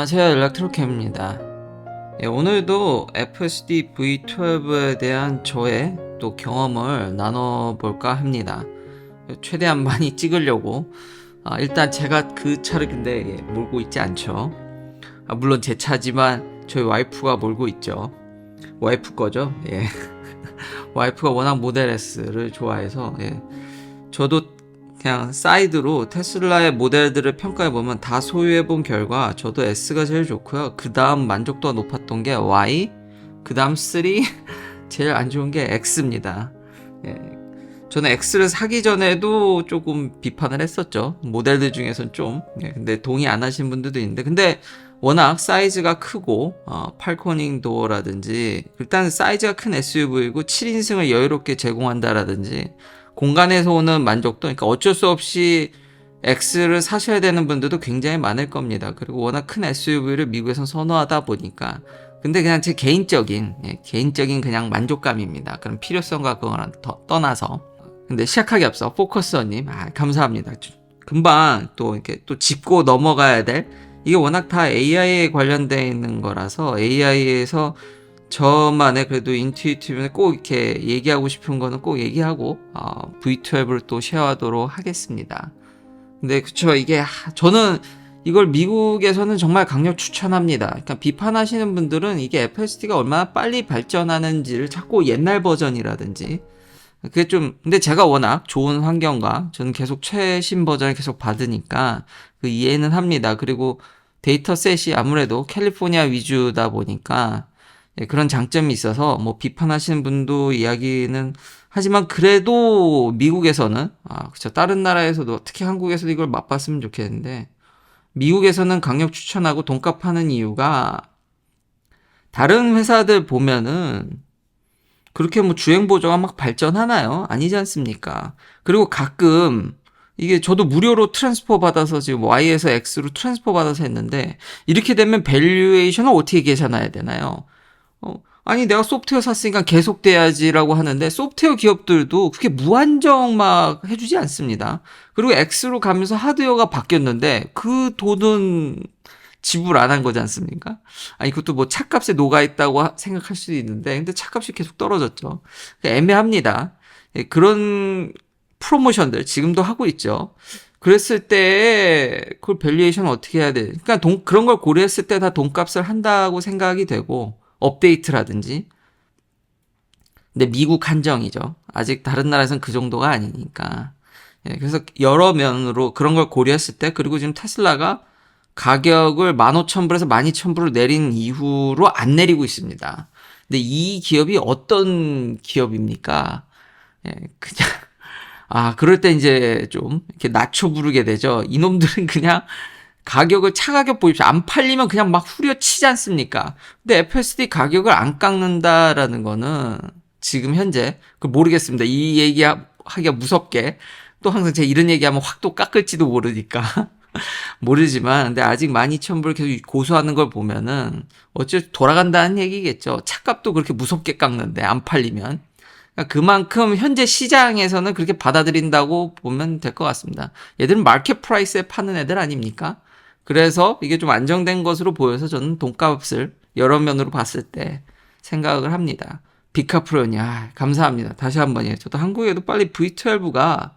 안녕하세요. 엘렉트로캠입니다. 예, 오늘도 FSD V12에 대한 저의 또 경험을 나눠볼까 합니다. 최대한 많이 찍으려고. 아, 일단 제가 그 차를 근데 예, 몰고 있지 않죠. 아, 물론 제 차지만 저희 와이프가 몰고 있죠. 와이프 거죠? 예. 와이프가 워낙 모델 S를 좋아해서 예. 저도 그냥 사이드로 테슬라의 모델들을 평가해 보면 다 소유해 본 결과 저도 S가 제일 좋고요. 그 다음 만족도가 높았던 게 Y, 그 다음 3, 제일 안 좋은 게 X입니다. 예. 저는 X를 사기 전에도 조금 비판을 했었죠. 모델들 중에선 좀. 예, 근데 동의 안 하신 분들도 있는데, 근데 워낙 사이즈가 크고, 어, 팔코닝 도어라든지, 일단 사이즈가 큰 SUV이고 7인승을 여유롭게 제공한다라든지, 공간에서 오는 만족도, 그러니까 어쩔 수 없이 X를 사셔야 되는 분들도 굉장히 많을 겁니다. 그리고 워낙 큰 SUV를 미국에선 선호하다 보니까. 근데 그냥 제 개인적인, 예, 개인적인 그냥 만족감입니다. 그런 필요성과 그거랑 더 떠나서. 근데 시작하기 앞서 포커스어님, 아, 감사합니다. 주- 금방 또 이렇게 또 짚고 넘어가야 될, 이게 워낙 다 AI에 관련되어 있는 거라서 AI에서 저만의 그래도 인투이티브는 꼭 이렇게 얘기하고 싶은 거는 꼭 얘기하고 어, V12를 또 쉐어하도록 하겠습니다. 근데 그쵸 이게 하, 저는 이걸 미국에서는 정말 강력 추천합니다. 그러니까 비판하시는 분들은 이게 FSD가 얼마나 빨리 발전하는지를 자꾸 옛날 버전이라든지 그게 좀 근데 제가 워낙 좋은 환경과 저는 계속 최신 버전을 계속 받으니까 그 이해는 합니다. 그리고 데이터셋이 아무래도 캘리포니아 위주다 보니까 예, 그런 장점이 있어서 뭐 비판하시는 분도 이야기는 하지만 그래도 미국에서는 아 그쵸 다른 나라에서도 특히 한국에서도 이걸 맛봤으면 좋겠는데 미국에서는 강력 추천하고 돈값 하는 이유가 다른 회사들 보면은 그렇게 뭐 주행 보조가 막 발전하나요? 아니지 않습니까? 그리고 가끔 이게 저도 무료로 트랜스퍼 받아서 지금 Y에서 X로 트랜스퍼 받아서 했는데 이렇게 되면 밸류에이션을 어떻게 계산해야 되나요? 어, 아니 내가 소프트웨어 샀으니까 계속 돼야지라고 하는데 소프트웨어 기업들도 그렇게 무한정 막 해주지 않습니다. 그리고 X로 가면서 하드웨어가 바뀌었는데 그 돈은 지불 안 한 거지 않습니까? 아니 그것도 뭐 차값에 녹아 있다고 하- 생각할 수도 있는데 근데 차값이 계속 떨어졌죠. 애매합니다. 예, 그런 프로모션들 지금도 하고 있죠. 그랬을 때 그걸 밸류에이션 어떻게 해야 돼? 그러니까 돈 그런 걸 고려했을 때 다 돈값을 한다고 생각이 되고 업데이트라든지. 근데 미국 한정이죠. 아직 다른 나라에서는 그 정도가 아니니까. 예, 그래서 여러 면으로 그런 걸 고려했을 때 그리고 지금 테슬라가 가격을 15,000불에서 12,000불을 내린 이후로 안 내리고 있습니다. 근데 이 기업이 어떤 기업입니까? 예, 그냥 아, 그럴 때 이제 좀 이렇게 낮춰 부르게 되죠. 이놈들은 그냥 가격을 차가격 보십시오. 안 팔리면 그냥 막 후려치지 않습니까? 근데 FSD 가격을 안 깎는다라는 거는 지금 현재 그 모르겠습니다. 이 얘기 하기가 무섭게 또 항상 제가 이런 얘기하면 확 또 깎을지도 모르니까 모르지만 근데 아직 12,000불 계속 고수하는 걸 보면은 어째 돌아간다는 얘기겠죠. 차값도 그렇게 무섭게 깎는데 안 팔리면 그러니까 그만큼 현재 시장에서는 그렇게 받아들인다고 보면 될 것 같습니다. 얘들은 마켓 프라이스에 파는 애들 아닙니까? 그래서 이게 좀 안정된 것으로 보여서 저는 돈값을 여러 면으로 봤을 때 생각을 합니다. 비카프로니, 아, 감사합니다. 다시 한 번이에요. 저도 한국에도 빨리 V12가,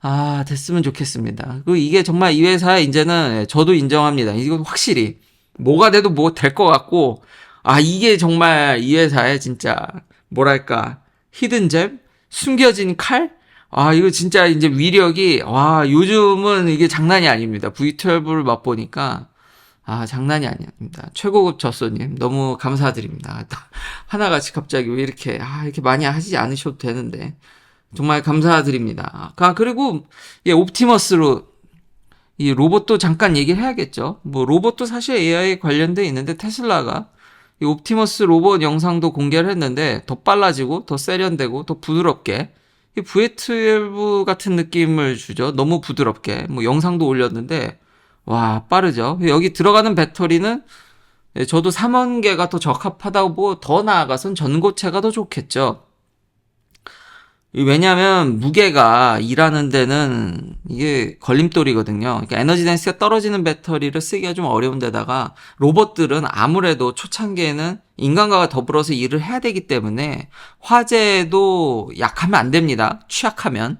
아, 됐으면 좋겠습니다. 그리고 이게 정말 이 회사에 이제는 저도 인정합니다. 이건 확실히 뭐가 돼도 뭐 될 것 같고, 아, 이게 정말 이 회사에 진짜, 뭐랄까, 히든잼? 숨겨진 칼? 아, 이거 진짜 이제 위력이, 와, 요즘은 이게 장난이 아닙니다. V12를 맛보니까, 아, 장난이 아닙니다. 최고급 젖소님, 너무 감사드립니다. 하나같이 갑자기 왜 이렇게, 아, 이렇게 많이 하지 않으셔도 되는데, 정말 감사드립니다. 아, 그리고, 예, 옵티머스로, 이 로봇도 잠깐 얘기를 해야겠죠. 뭐, 로봇도 사실 AI에 관련돼 있는데, 테슬라가, 이 옵티머스 로봇 영상도 공개를 했는데 더 빨라지고 더 세련되고 더 부드럽게 이 V12 같은 느낌을 주죠. 너무 부드럽게 뭐 영상도 올렸는데 와 빠르죠. 여기 들어가는 배터리는 예, 저도 3원계가 더 적합하다고 뭐더 나아가선 전고체가 더 좋겠죠. 이 왜냐하면 무게가 일하는 데는 이게 걸림돌이거든요. 그러니까 에너지 댄스가 떨어지는 배터리를 쓰기가 좀 어려운 데다가 로봇들은 아무래도 초창기에는 인간과 더불어서 일을 해야 되기 때문에 화재도 약하면 안 됩니다. 취약하면.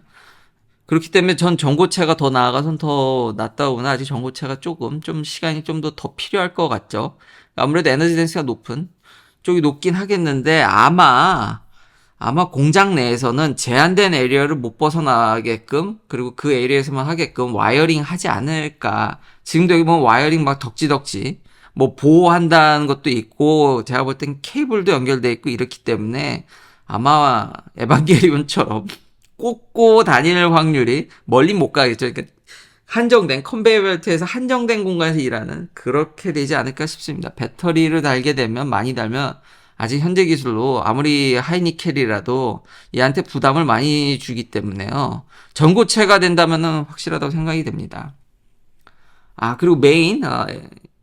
그렇기 때문에 전 전고체가 더 나아가선 더 낫다고나 아직 전고체가 조금 좀 시간이 좀더더 필요할 것 같죠. 아무래도 에너지 댄스가 높은 쪽이 높긴 하겠는데 아마 아마 공장 내에서는 제한된 에리어를 못 벗어나게끔 그리고 그 에리어에서만 하게끔 와이어링 하지 않을까. 지금도 여기 보면 와이어링 막 덕지덕지 뭐 보호한다는 것도 있고 제가 볼 땐 케이블도 연결돼 있고 이렇기 때문에 아마 에반게리온처럼 꽂고 다닐 확률이 멀리 못 가겠죠. 그러니까 한정된 컨베이어 벨트에서 한정된 공간에서 일하는 그렇게 되지 않을까 싶습니다. 배터리를 달게 되면 많이 달면 아직 현재 기술로 아무리 하이니켈이라도 얘한테 부담을 많이 주기 때문에요. 전고체가 된다면은 확실하다고 생각이 됩니다. 아, 그리고 메인, 아,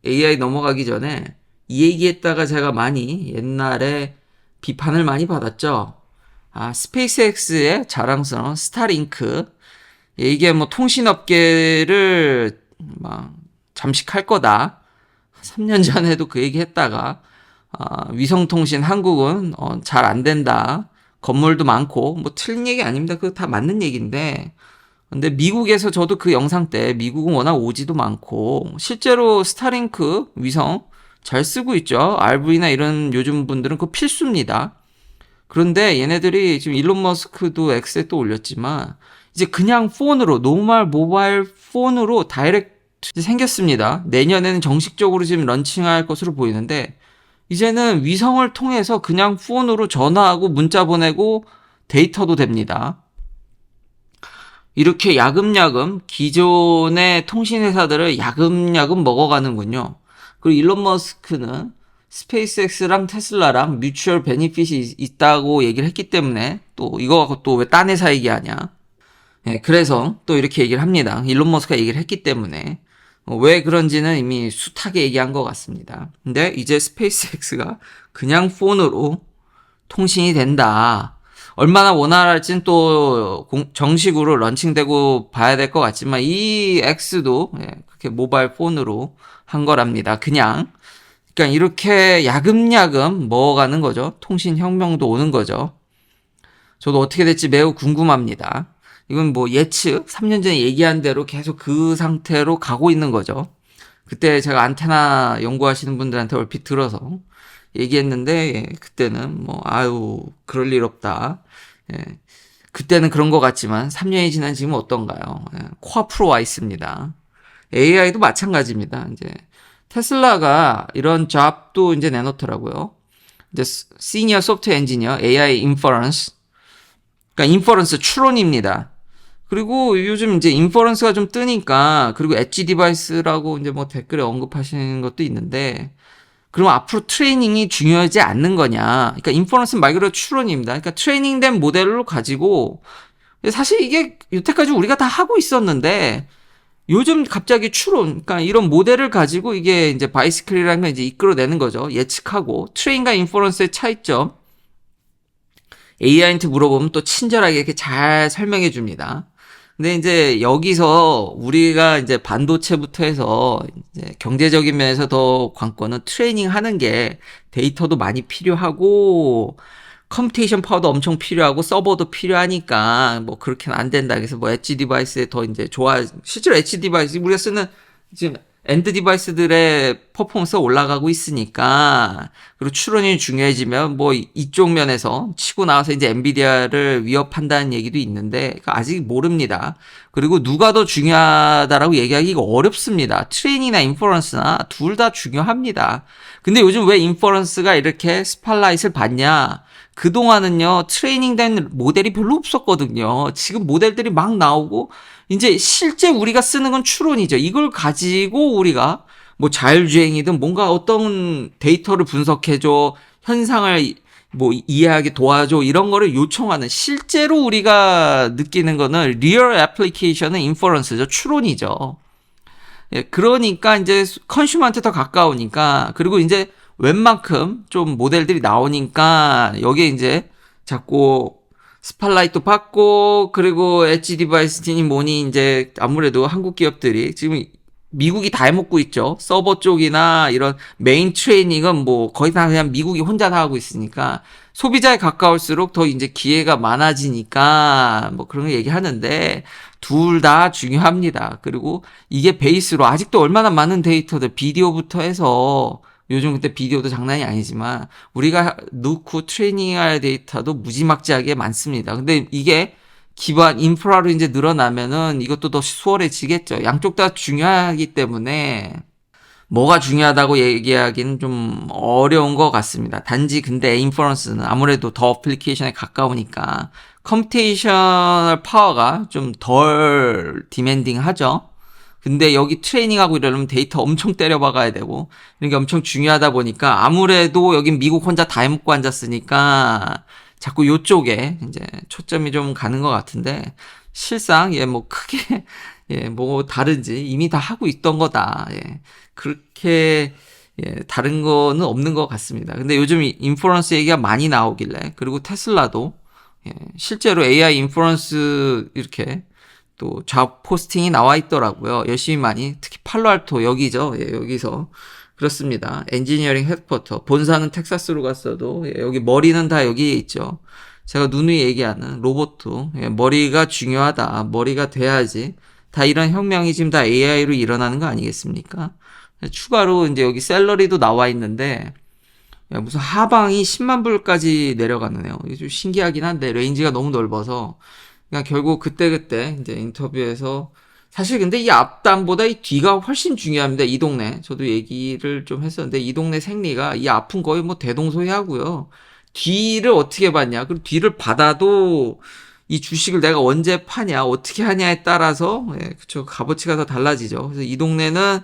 AI 넘어가기 전에 이 얘기했다가 제가 많이 옛날에 비판을 많이 받았죠. 아, 스페이스X의 자랑스러운 스타링크. 이게 뭐 통신업계를 막 잠식할 거다. 3년 전에도 그 얘기 했다가 아, 위성통신 한국은 어, 잘 안 된다. 건물도 많고 뭐 틀린 얘기 아닙니다. 그거 다 맞는 얘기인데 근데 미국에서 저도 그 영상 때 미국은 워낙 오지도 많고 실제로 스타링크 위성 잘 쓰고 있죠. RV나 이런 요즘 분들은 그거 필수입니다. 그런데 얘네들이 지금 일론 머스크도 X에 또 올렸지만 이제 그냥 폰으로 노멀 모바일 폰으로 다이렉트 생겼습니다. 내년에는 정식적으로 지금 런칭할 것으로 보이는데 이제는 위성을 통해서 그냥 폰으로 전화하고 문자 보내고 데이터도 됩니다. 이렇게 야금야금 기존의 통신회사들을 야금야금 먹어가는군요. 그리고 일론 머스크는 스페이스X랑 테슬라랑 뮤추얼 베니핏이 있다고 얘기를 했기 때문에 또 이거 갖고 또 왜 딴 회사 얘기하냐. 예, 그래서 또 이렇게 얘기를 합니다. 일론 머스크가 얘기를 했기 때문에. 어, 왜 그런지는 이미 숱하게 얘기한 것 같습니다. 근데 이제 스페이스X가 그냥 폰으로 통신이 된다. 얼마나 원활할지는 또 공- 정식으로 런칭되고 봐야 될 것 같지만 이 X도 예, 그렇게 모바일 폰으로 한 거랍니다. 그냥. 그러니까 이렇게 야금야금 먹어가는 거죠. 통신 혁명도 오는 거죠. 저도 어떻게 될지 매우 궁금합니다. 이건 뭐 예측, 3년 전에 얘기한 대로 계속 그 상태로 가고 있는 거죠. 그때 제가 안테나 연구하시는 분들한테 얼핏 들어서 얘기했는데, 예, 그때는 뭐, 아유, 그럴 일 없다. 예, 그때는 그런 것 같지만, 3년이 지난 지금 어떤가요? 예, 코앞으로 와 있습니다. AI도 마찬가지입니다. 이제, 테슬라가 이런 잡도 이제 내놓더라고요. 이제, 시니어 소프트웨어 엔지니어, AI 인퍼런스. 그러니까 인퍼런스 추론입니다. 그리고 요즘 이제 인퍼런스가 좀 뜨니까 그리고 엣지 디바이스라고 이제 뭐 댓글에 언급하시는 것도 있는데 그럼 앞으로 트레이닝이 중요하지 않는 거냐? 그러니까 인퍼런스는 말 그대로 추론입니다. 그러니까 트레이닝된 모델로 가지고 사실 이게 여태까지 우리가 다 하고 있었는데 요즘 갑자기 추론, 그러니까 이런 모델을 가지고 이게 이제 바이스클이라는 걸 이제 이끌어내는 거죠. 예측하고 트레인과 인퍼런스의 차이점. AI한테 물어보면 또 친절하게 이렇게 잘 설명해 줍니다. 근데 이제 여기서 우리가 이제 반도체부터 해서 이제 경제적인 면에서 더 관건은 트레이닝 하는 게 데이터도 많이 필요하고 컴퓨테이션 파워도 엄청 필요하고 서버도 필요하니까 뭐 그렇게는 안 된다. 그래서 뭐 엣지 디바이스에 더 이제 좋아 실제로 엣지 디바이스 우리가 쓰는 지금 엔드 디바이스들의 퍼포먼스가 올라가고 있으니까 그리고 추론이 중요해지면 뭐 이- 이쪽 면에서 치고 나와서 이제 엔비디아를 위협한다는 얘기도 있는데 아직 모릅니다. 그리고 누가 더 중요하다라고 얘기하기가 어렵습니다. 트레이닝이나 인퍼런스나 둘 다 중요합니다. 근데 요즘 왜 인퍼런스가 이렇게 스팔라이트를 받냐? 그동안은요, 트레이닝된 모델이 별로 없었거든요. 지금 모델들이 막 나오고, 이제 실제 우리가 쓰는 건 추론이죠. 이걸 가지고 우리가 뭐 자율주행이든 뭔가 어떤 데이터를 분석해줘, 현상을 뭐 이해하게 도와줘, 이런 거를 요청하는 실제로 우리가 느끼는 거는 리얼 애플리케이션은 인퍼런스죠. 추론이죠. 예, 그러니까 이제 컨슈머한테 더 가까우니까 그리고 이제 웬만큼 좀 모델들이 나오니까 여기에 이제 자꾸 스팔라이트 받고 그리고 엣지 디바이스니 뭐니 이제 아무래도 한국 기업들이 지금 미국이 다 해먹고 있죠. 서버 쪽이나 이런 메인 트레이닝은 뭐 거의 다 그냥 미국이 혼자 다 하고 있으니까 소비자에 가까울수록 더 이제 기회가 많아지니까 뭐 그런 거 얘기하는데 둘 다 중요합니다. 그리고 이게 베이스로 아직도 얼마나 많은 데이터들 비디오부터 해서 요즘 그때 비디오도 장난이 아니지만 우리가 넣고 트레이닝할 데이터도 무지막지하게 많습니다. 근데 이게 기반 인프라로 이제 늘어나면은 이것도 더 수월해지겠죠. 양쪽 다 중요하기 때문에 뭐가 중요하다고 얘기하기는 좀 어려운 것 같습니다. 단지 근데 인퍼런스는 아무래도 더 어플리케이션에 가까우니까 컴퓨테이셔널 파워가 좀 덜 디맨딩 하죠. 근데 여기 트레이닝하고 이러려면 데이터 엄청 때려박아야 되고 이런 게 엄청 중요하다 보니까 아무래도 여긴 미국 혼자 다 해먹고 앉았으니까 자꾸 요쪽에 이제 초점이 좀 가는 것 같은데 실상 예 뭐 크게 예 뭐 다른지 이미 다 하고 있던 거다 예 그렇게 예 다른 거는 없는 것 같습니다. 근데 요즘 이 인프런스 얘기가 많이 나오길래 그리고 테슬라도 예 실제로 AI 인프런스 이렇게 또잡 포스팅이 나와 있더라고요. 열심히 많이 특히 팔로알토 여기죠. 예, 여기서 그렇습니다. 엔지니어링 헤드쿼터 본사는 텍사스로 갔어도 예, 여기 머리는 다 여기에 있죠. 제가 누누이 얘기하는 로봇도 예, 머리가 중요하다. 머리가 돼야지. 다 이런 혁명이 지금 다 AI로 일어나는 거 아니겠습니까? 추가로 이제 여기 셀러리도 나와 있는데 야, 무슨 하방이 10만 불까지 내려가네요. 이게 좀 신기하긴 한데 레인지가 너무 넓어서 그냥 결국 그때그때 이제 인터뷰에서 사실 근데 이 앞단보다 이 뒤가 훨씬 중요합니다. 이 동네. 저도 얘기를 좀 했었는데 이 동네 생리가 이 앞은 거의 뭐 대동소이하고요. 뒤를 어떻게 받냐. 그리고 뒤를 받아도 이 주식을 내가 언제 파냐, 어떻게 하냐에 따라서 예, 그쵸 값어치가 더 달라지죠. 그래서 이 동네는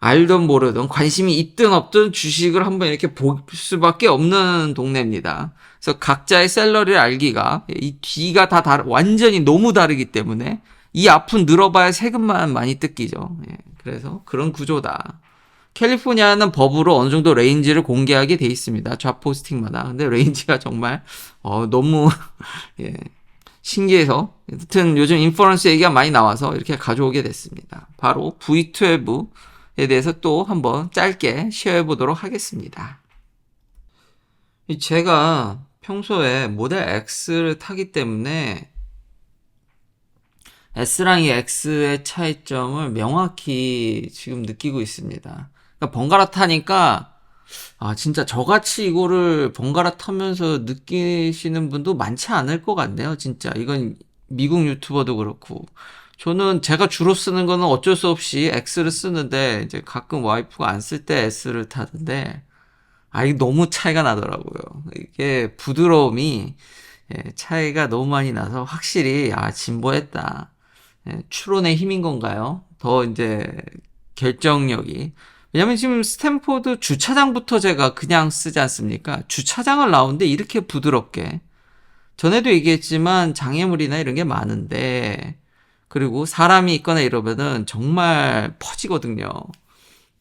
알든 모르든 관심이 있든 없든 주식을 한번 이렇게 볼 수밖에 없는 동네입니다. 그래서 각자의 셀러리를 알기가 이 뒤가 다 다르, 완전히 너무 다르기 때문에 이 앞은 늘어봐야 세금만 많이 뜯기죠. 예, 그래서 그런 구조다. 캘리포니아는 법으로 어느 정도 레인지를 공개하게 돼 있습니다. 좌 포스팅마다. 근데 레인지가 정말 어, 너무 예, 신기해서 하여튼 요즘 인퍼런스 얘기가 많이 나와서 이렇게 가져오게 됐습니다. 바로 V12에 대해서 또 한번 짧게 시어해 보도록 하겠습니다. 제가 평소에 모델 X를 타기 때문에 S랑 이 X의 차이점을 명확히 지금 느끼고 있습니다. 그러니까 번갈아 타니까 아 진짜 저같이 이거를 번갈아 타면서 느끼시는 분도 많지 않을 것 같네요. 진짜 이건 미국 유튜버도 그렇고 저는 제가 주로 쓰는 거는 어쩔 수 없이 X를 쓰는데 이제 가끔 와이프가 안 쓸 때 S를 타는데 아 이게 너무 차이가 나더라고요. 이게 부드러움이 예, 차이가 너무 많이 나서 확실히 아 진보했다. 예, 추론의 힘인 건가요? 더 이제 결정력이 왜냐면 지금 스탠포드 주차장부터 제가 그냥 쓰지 않습니까? 주차장을 나오는데 이렇게 부드럽게 전에도 얘기했지만 장애물이나 이런 게 많은데 그리고 사람이 있거나 이러면은 정말 퍼지거든요.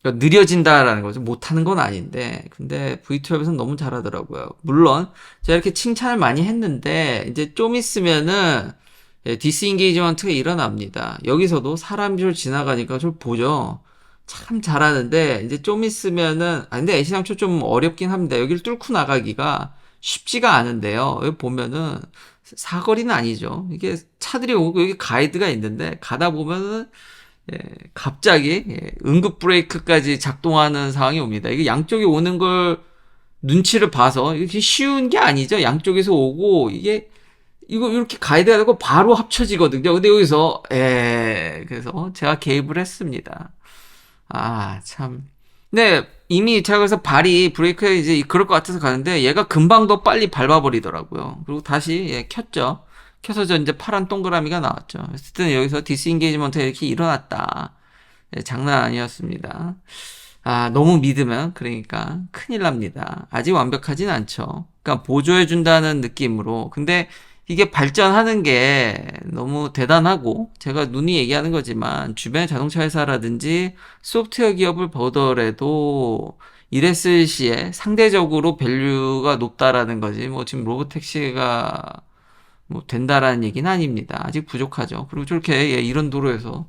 그러니까 느려진다라는 거죠. 못하는 건 아닌데. 근데 V12에서는 너무 잘하더라고요. 물론, 제가 이렇게 칭찬을 많이 했는데, 이제 좀 있으면은, 디스인게이지먼트가 일어납니다. 여기서도 사람이 좀 지나가니까 좀 보죠. 참 잘하는데, 이제 좀 있으면은, 아, 근데 애시당초 좀 어렵긴 합니다. 여기를 뚫고 나가기가 쉽지가 않은데요. 여기 보면은, 사거리는 아니죠. 이게 차들이 오고 여기 가이드가 있는데, 가다 보면은, 예, 갑자기 예, 응급 브레이크까지 작동하는 상황이 옵니다. 이게 양쪽이 오는 걸 눈치를 봐서 이렇게 쉬운 게 아니죠. 양쪽에서 오고 이게 이거 이렇게 가이드가 되고 바로 합쳐지거든요. 근데 여기서 에 그래서 제가 개입을 했습니다. 아 참. 근데 이미 제가 그래서 발이 브레이크에 이제 그럴 것 같아서 가는데 얘가 금방 더 빨리 밟아버리더라고요. 그리고 다시 예, 켰죠. 켜서 저 이제 파란 동그라미가 나왔죠. 어쨌든 여기서 디스인게이지먼트가 이렇게 일어났다. 네, 장난 아니었습니다. 아, 너무 믿으면 그러니까 큰일 납니다. 아직 완벽하진 않죠. 그러니까 보조해 준다는 느낌으로. 근데 이게 발전하는 게 너무 대단하고 제가 눈이 얘기하는 거지만 주변 자동차 회사라든지 소프트웨어 기업을 보더라도 이랬을 시에 상대적으로 밸류가 높다라는 거지. 뭐 지금 로보택시가 뭐 된다라는 얘기는 아닙니다. 아직 부족하죠. 그리고 저렇게 예, 이런 도로에서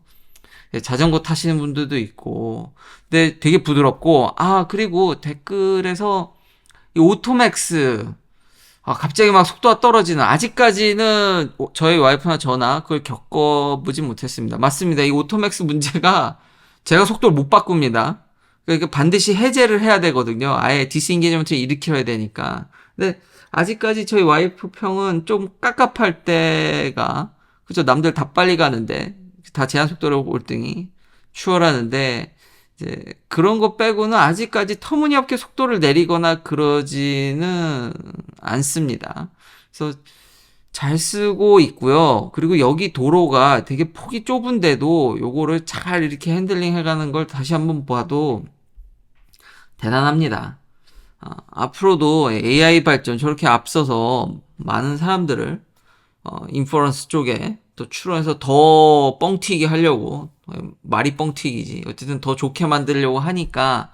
예, 자전거 타시는 분들도 있고, 근데 되게 부드럽고, 아, 그리고 댓글에서 이 오토맥스, 아, 갑자기 막 속도가 떨어지는, 아직까지는 오- 저희 와이프나 저나 그걸 겪어보진 못했습니다. 맞습니다. 이 오토맥스 문제가 제가 속도를 못 바꿉니다. 그러니까 반드시 해제를 해야 되거든요. 아예 디스인게이지먼트를 일으켜야 되니까. 근데 아직까지 저희 와이프 평은 좀 깝깝할 때가, 그죠? 남들 다 빨리 가는데, 다 제한 속도로 올등이 추월하는데, 이제 그런 거 빼고는 아직까지 터무니없게 속도를 내리거나 그러지는 않습니다. 그래서 잘 쓰고 있고요. 그리고 여기 도로가 되게 폭이 좁은데도 요거를 잘 이렇게 핸들링 해가는 걸 다시 한번 봐도 대단합니다. 아, 앞으로도 AI 발전 저렇게 앞서서 많은 사람들을 어, 인퍼런스 쪽에 또 출원해서 더 뻥튀기 하려고. 어, 말이 뻥튀기지. 어쨌든 더 좋게 만들려고 하니까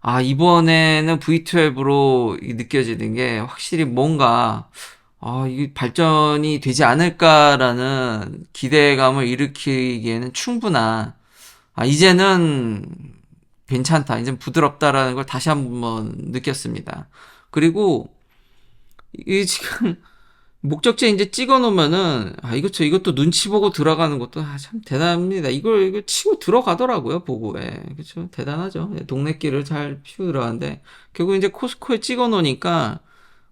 아 이번에는 V12로 느껴지는 게 확실히 뭔가 아 이게 발전이 되지 않을까라는 기대감을 일으키기에는 충분한 아 이제는 괜찮다. 이제 부드럽다라는 걸 다시 한번 느꼈습니다. 그리고 이게 지금 목적지에 이제 찍어 놓으면은 아 이것저 이것도 눈치 보고 들어가는 것도 아, 참 대단합니다. 이걸 이거 치고 들어가더라고요 보고에 그렇죠 대단하죠. 예, 동네 길을 잘 피고 들어가는데 결국 이제 코스코에 찍어 놓으니까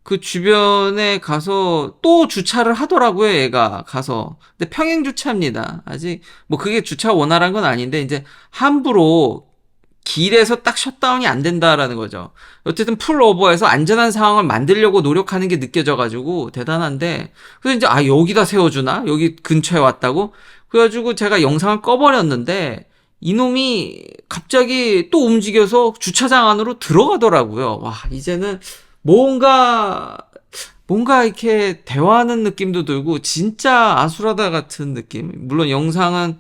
그 주변에 가서 또 주차를 하더라고요 얘가 가서 근데 평행 주차입니다. 아직 뭐 그게 주차 원활한 건 아닌데 이제 함부로 길에서 딱 셧다운이 안 된다라는 거죠. 어쨌든 풀오버해서 안전한 상황을 만들려고 노력하는 게 느껴져가지고 대단한데 그래서 이제 아 여기다 세워주나 여기 근처에 왔다고 그래가지고 제가 영상을 꺼버렸는데 이놈이 갑자기 또 움직여서 주차장 안으로 들어가더라고요. 와 이제는 뭔가 뭔가 이렇게 대화하는 느낌도 들고 진짜 아수라다 같은 느낌. 물론 영상은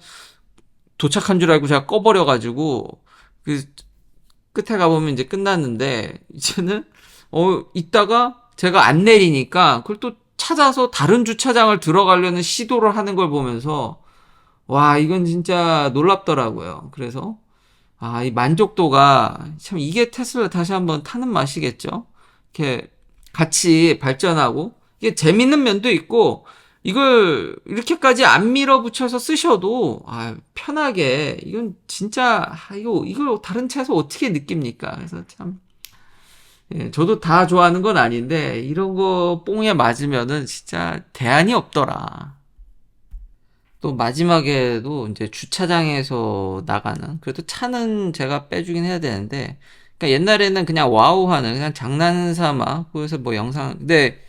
도착한 줄 알고 제가 꺼버려가지고 그 끝에 가보면 이제 끝났는데 이제는 어 이따가 제가 안 내리니까 그걸 또 찾아서 다른 주차장을 들어가려는 시도를 하는 걸 보면서 와 이건 진짜 놀랍더라고요. 그래서 아 이 만족도가 참 이게 테슬라 다시 한번 타는 맛이겠죠. 이렇게 같이 발전하고 이게 재밌는 면도 있고 이걸 이렇게까지 안 밀어붙여서 쓰셔도 아, 편하게 이건 진짜 아, 이거 이걸 다른 차에서 어떻게 느낍니까? 그래서 참 예, 저도 다 좋아하는 건 아닌데 이런 거 뽕에 맞으면은 진짜 대안이 없더라. 또 마지막에도 이제 주차장에서 나가는 그래도 차는 제가 빼주긴 해야 되는데 그러니까 옛날에는 그냥 와우 하는 그냥 장난 삼아 그래서 뭐 영상 근데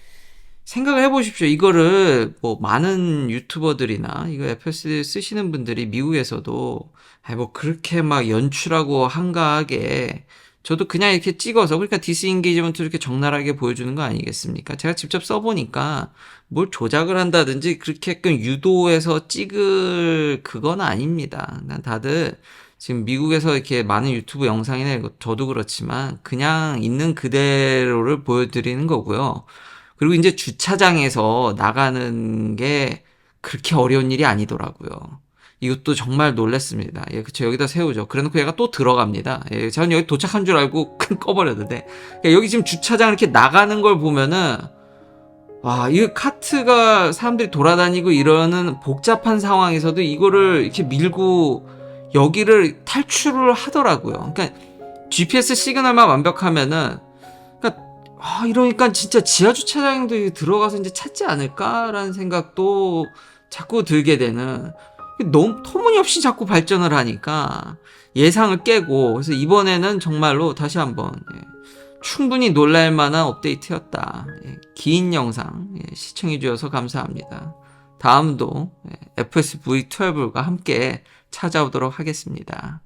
생각을 해보십시오. 이거를 뭐 많은 유튜버들이나 이거 FS 쓰시는 분들이 미국에서도 뭐 그렇게 막 연출하고 한가하게 저도 그냥 이렇게 찍어서 그러니까 디스 인게이지먼트 이렇게 적나라하게 보여주는 거 아니겠습니까? 제가 직접 써보니까 뭘 조작을 한다든지 그렇게끔 유도해서 찍을 그건 아닙니다. 난 다들 지금 미국에서 이렇게 많은 유튜브 영상이나 저도 그렇지만 그냥 있는 그대로를 보여드리는 거고요. 그리고 이제 주차장에서 나가는 게 그렇게 어려운 일이 아니더라고요. 이것도 정말 놀랬습니다. 예, 그쵸. 여기다 세우죠. 그래 놓고 얘가 또 들어갑니다. 예, 저는 여기 도착한 줄 알고 큰 꺼버렸는데. 그러니까 여기 지금 주차장 이렇게 나가는 걸 보면은, 와, 이 카트가 사람들이 돌아다니고 이러는 복잡한 상황에서도 이거를 이렇게 밀고 여기를 탈출을 하더라고요. 그러니까 GPS 시그널만 완벽하면은, 아, 이러니까 진짜 지하 주차장도 들어가서 이제 찾지 않을까라는 생각도 자꾸 들게 되는 너무 터무니없이 자꾸 발전을 하니까 예상을 깨고 그래서 이번에는 정말로 다시 한번 예, 충분히 놀랄 만한 업데이트였다. 예, 긴 영상 예, 시청해 주셔서 감사합니다. 다음도 예, FS V12과 함께 찾아오도록 하겠습니다.